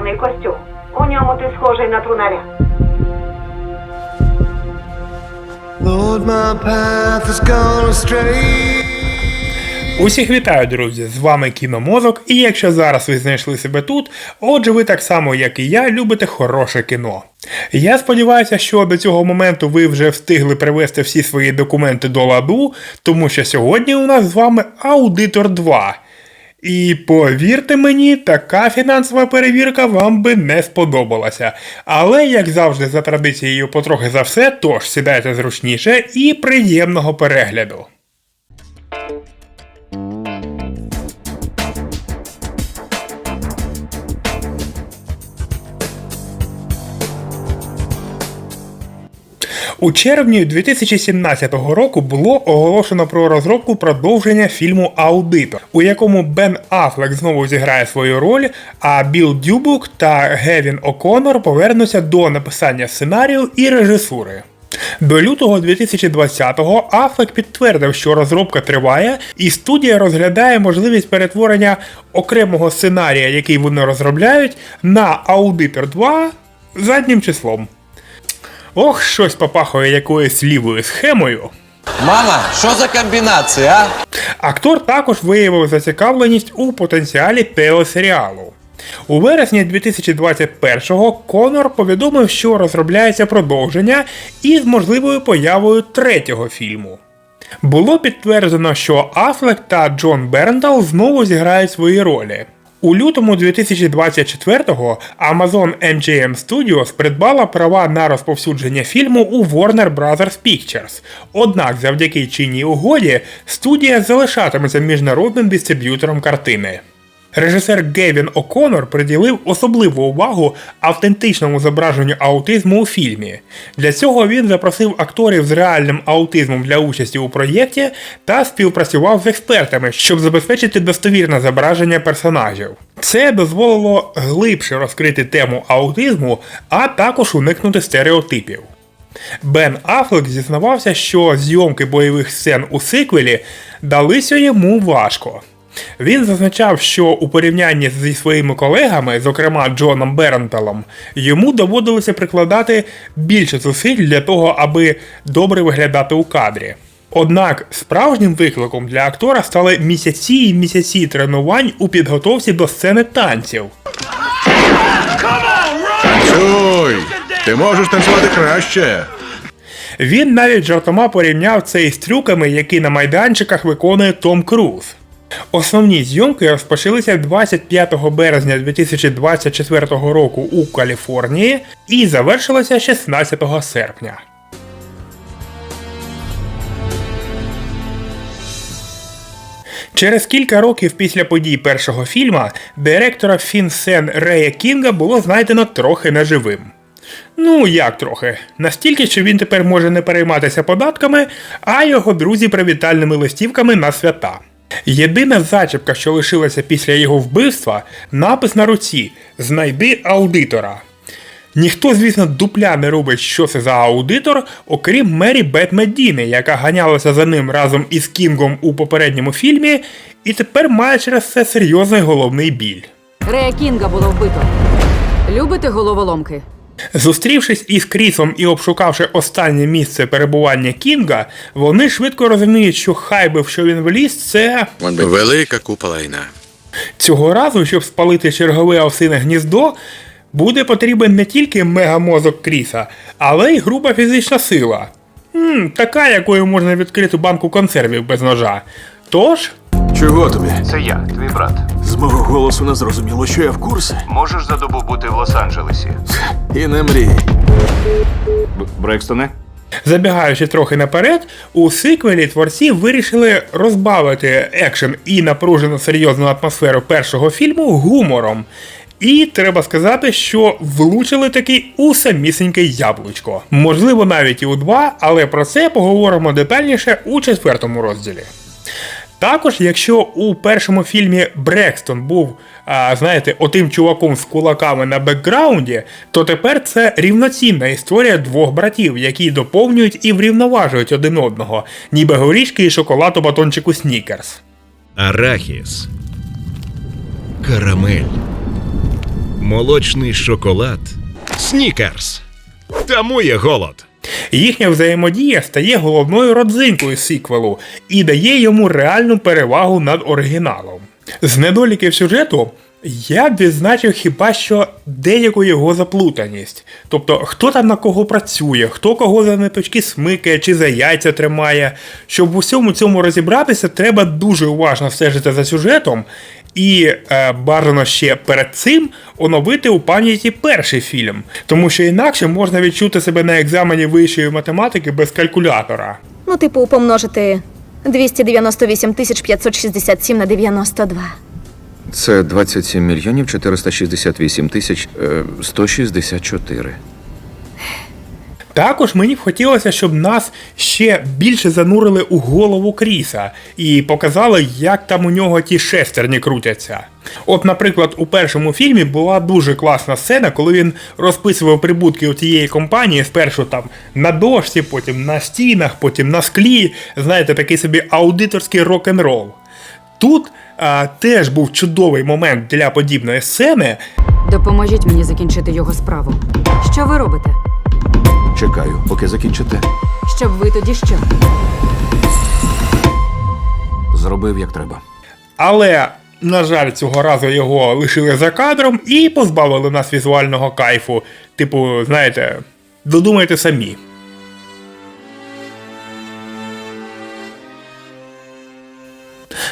чорний костюм. У ньому ти схожий на трунаря. Lord, my path has gone astray. Усіх вітаю, друзі! З вами Кіномозок, і якщо зараз ви знайшли себе тут, отже, ви так само, як і я, любите хороше кіно. Я сподіваюся, що до цього моменту ви вже встигли привести всі свої документи до ладу, тому що сьогодні у нас з вами Аудитор 2. І повірте мені, така фінансова перевірка вам би не сподобалася. Але, як завжди, за традицією потрохи за все, тож сідайте зручніше і приємного перегляду. У червні 2017 року було оголошено про розробку продовження фільму Аудитор, у якому Бен Аффлек знову зіграє свою роль, а Білл Дюбук та Гевін О'Коннор повернуться до написання сценарію і режисури. До лютого 2020-го Аффлек підтвердив, що розробка триває, і студія розглядає можливість перетворення окремого сценарія, який вони розробляють, на Аудитор 2 заднім числом. Ох, щось попахує якоюсь лівою схемою. Мама, що за комбінація, а? Актор також виявив зацікавленість у потенціалі телесеріалу. У вересні 2021-го Конор повідомив, що розробляється продовження із можливою появою третього фільму. Було підтверджено, що Афлек та Джон Берндал знову зіграють свої ролі. У лютому 2024-го Amazon MGM Studios придбала права на розповсюдження фільму у Warner Bros. Pictures. Однак завдяки чинній угоді студія залишатиметься міжнародним дистриб'ютором картини. Режисер Гевін О'Коннор приділив особливу увагу автентичному зображенню аутизму у фільмі. Для цього він запросив акторів з реальним аутизмом для участі у проєкті та співпрацював з експертами, щоб забезпечити достовірне зображення персонажів. Це дозволило глибше розкрити тему аутизму, а також уникнути стереотипів. Бен Аффлек зізнавався, що зйомки бойових сцен у сиквелі далися йому важко. Він зазначав, що у порівнянні зі своїми колегами, зокрема Джоном Беренталом, йому доводилося прикладати більше зусиль для того, аби добре виглядати у кадрі. Однак справжнім викликом для актора стали місяці і місяці тренувань у підготовці до сцени танців. Танцюй! Ти можеш танцювати краще. Він навіть жартома порівняв це із трюками, які на майданчиках виконує Том Круз. Основні зйомки розпочалися 25 березня 2024 року у Каліфорнії і завершилися 16 серпня. Через кілька років після подій першого фільма директора Фінсен Рея Кінга було знайдено трохи неживим. Ну, як трохи. Настільки, що він тепер може не перейматися податками, а його друзі привітальними листівками на свята. Єдина зачіпка, що лишилася після його вбивства, напис на руці Знайди аудитора. Ніхто, звісно, дупля не робить, що це за аудитор, окрім Мері Бет Медіни, яка ганялася за ним разом із Кінгом у попередньому фільмі, і тепер має через це серйозний головний біль. Рея Кінга було вбито. Любите головоломки? Зустрівшись із Крісом і обшукавши останнє місце перебування Кінга, вони швидко розуміють, що хай би в що він вліз, це Велика купа лайна. цього разу, щоб спалити чергове овсине гніздо, буде потрібен не тільки мегамозок Кріса, але й груба фізична сила. м така, якою можна відкрити банку консервів без ножа. Тож, Чого тобі? Це я, твій брат. З мого голосу не зрозуміло, що я в курсі. Можеш за добу бути в Лос-Анджелесі? І не мрій. Брекстоне? Забігаючи трохи наперед, у сиквелі творці вирішили розбавити екшен і напружену серйозну атмосферу першого фільму гумором. І треба сказати, що влучили таки у самісіньке яблучко. Можливо, навіть і у два, але про це поговоримо детальніше у четвертому розділі. Також, якщо у першому фільмі Брекстон був, а, знаєте, отим чуваком з кулаками на бекграунді, то тепер це рівноцінна історія двох братів, які доповнюють і врівноважують один одного, ніби горішки і шоколад у батончику Снікерс. арахіс, карамель, молочний шоколад, снікерс. Тамує голод. Їхня взаємодія стає головною родзинкою сіквелу і дає йому реальну перевагу над оригіналом. З недоліків сюжету я б відзначив хіба що деяку його заплутаність. Тобто, хто там на кого працює, хто кого за ниточки смикає чи за яйця тримає. Щоб в усьому цьому розібратися, треба дуже уважно стежити за сюжетом. І е, бажано ще перед цим оновити у пам'яті перший фільм, тому що інакше можна відчути себе на екзамені вищої математики без калькулятора. Ну, типу, помножити 298 тисяч 567 на 92. Це 27 мільйонів 468 тисяч е, 164. Також мені б хотілося, щоб нас ще більше занурили у голову Кріса і показали, як там у нього ті шестерні крутяться. От, наприклад, у першому фільмі була дуже класна сцена, коли він розписував прибутки у тієї компанії спершу там на дошці, потім на стінах, потім на склі. Знаєте, такий собі аудиторський рок-н-рол. Тут а, теж був чудовий момент для подібної сцени, Допоможіть мені закінчити його справу. Що ви робите? Чекаю, поки закінчите. Щоб ви тоді що? Зробив як треба. Але, на жаль, цього разу його лишили за кадром і позбавили нас візуального кайфу. Типу, знаєте, додумайте самі.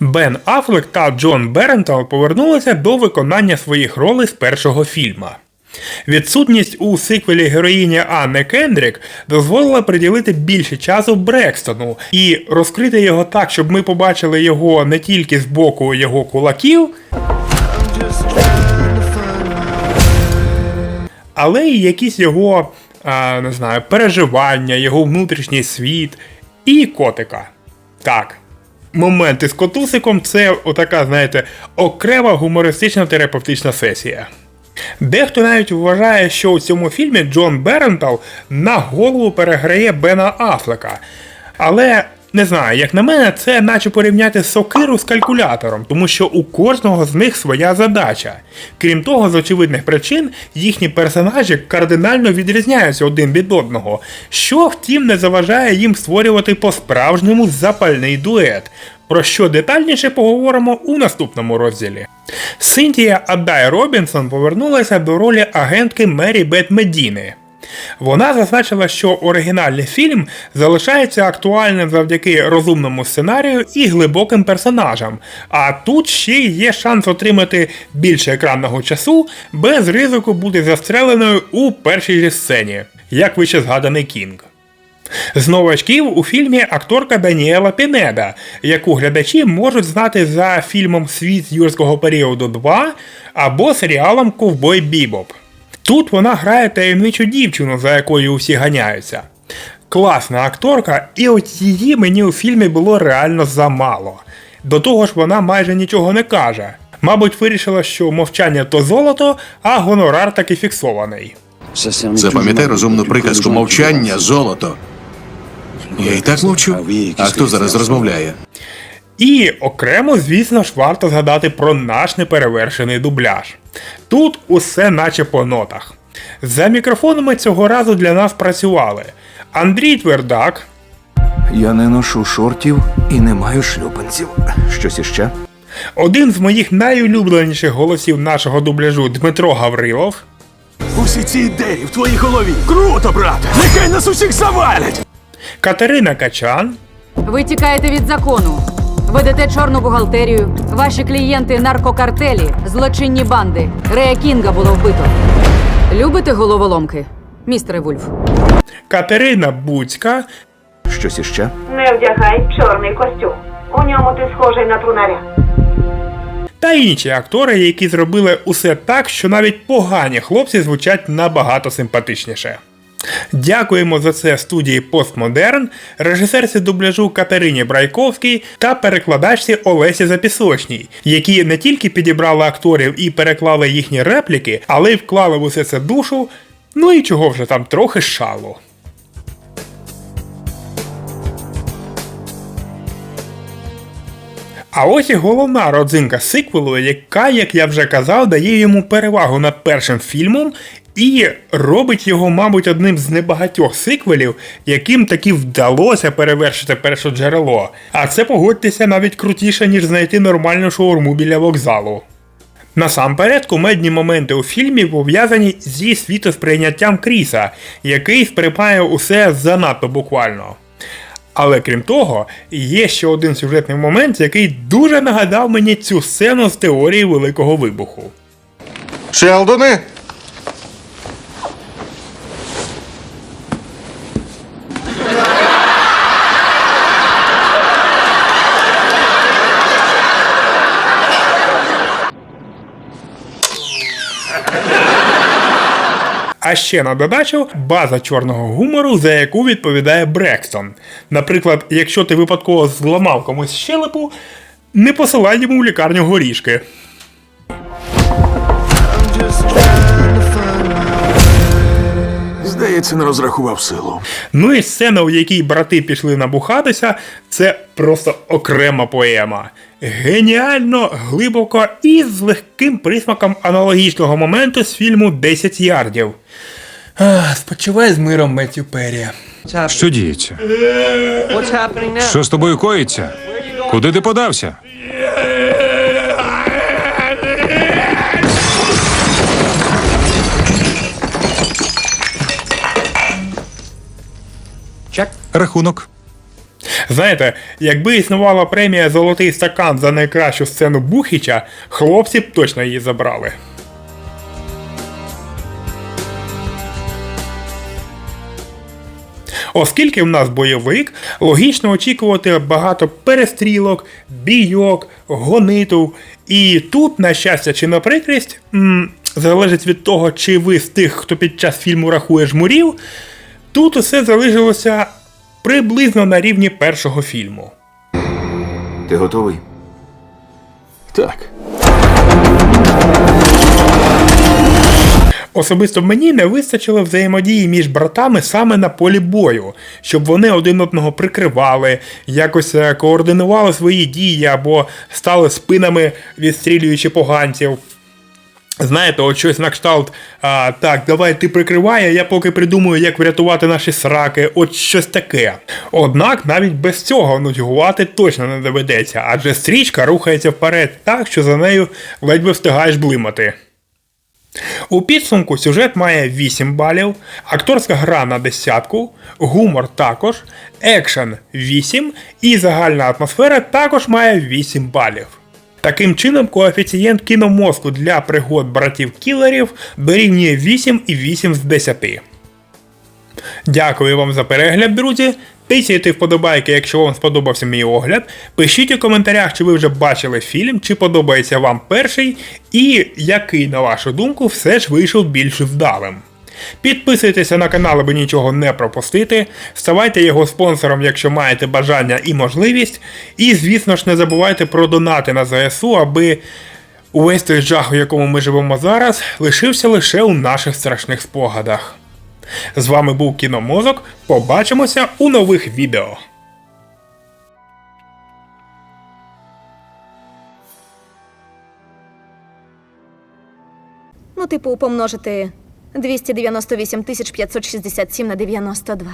Бен Аффлек та Джон Берентал повернулися до виконання своїх ролей з першого фільма. Відсутність у сиквелі героїні Анни Кендрік дозволила приділити більше часу Брекстону і розкрити його так, щоб ми побачили його не тільки з боку його кулаків, але й якісь його а, не знаю, переживання, його внутрішній світ і котика. Так. Моменти з котусиком це отака, знаєте, окрема гумористична терапевтична сесія. Дехто навіть вважає, що у цьому фільмі Джон Берентал на голову переграє Бена Афлека. Але не знаю, як на мене, це наче порівняти сокиру з калькулятором, тому що у кожного з них своя задача. Крім того, з очевидних причин їхні персонажі кардинально відрізняються один від одного, що втім не заважає їм створювати по-справжньому запальний дует. Про що детальніше поговоримо у наступному розділі. Синтія Адай Робінсон повернулася до ролі агентки Мері Бет Медіни. Вона зазначила, що оригінальний фільм залишається актуальним завдяки розумному сценарію і глибоким персонажам, а тут ще є шанс отримати більше екранного часу без ризику бути застреленою у першій же сцені, як вище згаданий Кінг. З новачків у фільмі акторка Даніела Пінеда, яку глядачі можуть знати за фільмом Світ юрського періоду 2 або серіалом Ковбой Бібоп. Тут вона грає таємничу дівчину, за якою усі ганяються. Класна акторка, і от її мені у фільмі було реально замало. До того ж, вона майже нічого не каже. Мабуть, вирішила, що мовчання то золото, а гонорар таки фіксований. Запам'ятай розумну приказку мовчання золото. Я і так мовчу. А хто зараз розмовляє? І окремо, звісно ж, варто згадати про наш неперевершений дубляж. Тут усе наче по нотах. За мікрофонами цього разу для нас працювали Андрій Твердак, Я не ношу шортів і не маю шлюпанців. Щось іще? один з моїх найулюбленіших голосів нашого дубляжу Дмитро Гаврилов, Усі ці ідеї в твоїй голові. Круто, брате! Нехай нас усіх завалять! Катерина Качан, Ви тікаєте від закону. Ведете чорну бухгалтерію. Ваші клієнти наркокартелі, злочинні банди. Рея Кінга було вбито. Любите головоломки, містере Вульф? Катерина Буцька Щось іще? Не вдягай чорний костюм. У ньому ти схожий на трунаря. та інші актори, які зробили усе так, що навіть погані хлопці звучать набагато симпатичніше. Дякуємо за це студії Постмодерн, режисерці дубляжу Катерині Брайковській та перекладачці Олесі Запісочній, які не тільки підібрали акторів і переклали їхні репліки, але й вклали в усе це душу, ну і чого вже там трохи шалу. А ось і головна родзинка сиквелу, яка, як я вже казав, дає йому перевагу над першим фільмом і робить його, мабуть, одним з небагатьох сиквелів, яким таки вдалося перевершити перше джерело. А це погодьтеся навіть крутіше, ніж знайти нормальну шаурму біля вокзалу. Насамперед, кумедні моменти у фільмі пов'язані зі світосприйняттям Кріса, який сприймає усе занадто буквально. Але крім того, є ще один сюжетний момент, який дуже нагадав мені цю сцену з теорії Великого вибуху. Шелдоне? А ще на додачу база чорного гумору, за яку відповідає Брекстон. Наприклад, якщо ти випадково зламав комусь щелепу, не посилай йому в лікарню горішки. Здається, не розрахував силу. Ну і сцена, у якій брати пішли набухатися, це просто окрема поема. Геніально, глибоко і з легким присмаком аналогічного моменту з фільму 10 ярдів. Ах, Спочивай з миром Меттю Перрі. Що діється? Що з тобою коїться? Куди ти подався? Рахунок. Знаєте, якби існувала премія Золотий стакан за найкращу сцену Бухіча, хлопці б точно її забрали. Оскільки в нас бойовик, логічно очікувати багато перестрілок, бійок, гонитв. І тут, на щастя чи на прикрість, м, залежить від того, чи ви з тих, хто під час фільму рахує жмурів, тут усе залишилося приблизно на рівні першого фільму. Ти готовий? Так. Особисто мені не вистачило взаємодії між братами саме на полі бою, щоб вони один одного прикривали, якось е, координували свої дії або стали спинами, відстрілюючи поганців. Знаєте, от щось на кшталт, а, так, давай ти прикривай, а я поки придумаю, як врятувати наші сраки, от щось таке. Однак навіть без цього нудьгувати точно не доведеться, адже стрічка рухається вперед так, що за нею ледве встигаєш блимати. У підсумку сюжет має 8 балів, акторська гра на десятку, гумор також, екшен 8 і загальна атмосфера також має 8 балів. Таким чином, коефіцієнт кіномозку для пригод братів кілерів дорівнює 8,8 з 10. Дякую вам за перегляд, друзі. Тисяйте вподобайки, якщо вам сподобався мій огляд. Пишіть у коментарях, чи ви вже бачили фільм, чи подобається вам перший, і який, на вашу думку, все ж вийшов більш вдалим. Підписуйтеся на канал, аби нічого не пропустити. Ставайте його спонсором, якщо маєте бажання і можливість. І, звісно ж, не забувайте про донати на ЗСУ, аби увесь той жах, у якому ми живемо зараз, лишився лише у наших страшних спогадах. З вами був Кіномозок. Побачимося у нових відео. Ну, типу, помножити 298 тисяч 567 на 92.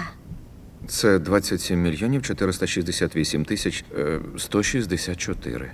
Це 27 мільйонів 468 тисяч е, 164.